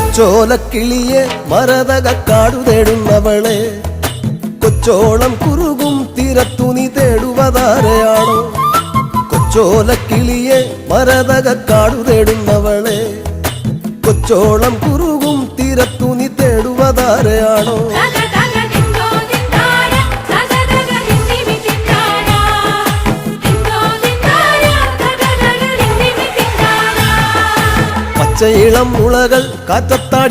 കൊച്ചോലക്കിളിയെ മരതക കാടു തേടുന്നവളെ കൊച്ചോളം കുറുകും തിരത്തുനി തേടുവതാരയാണോ? കൊച്ചോലക്കിളിയെ മരതക കാടു തേടുന്നവളെ കൊച്ചോളം കുറുകും തിരത്തുനി തേടുവതാരയാണോ? இளம் உலகல் காத்தத்தாடி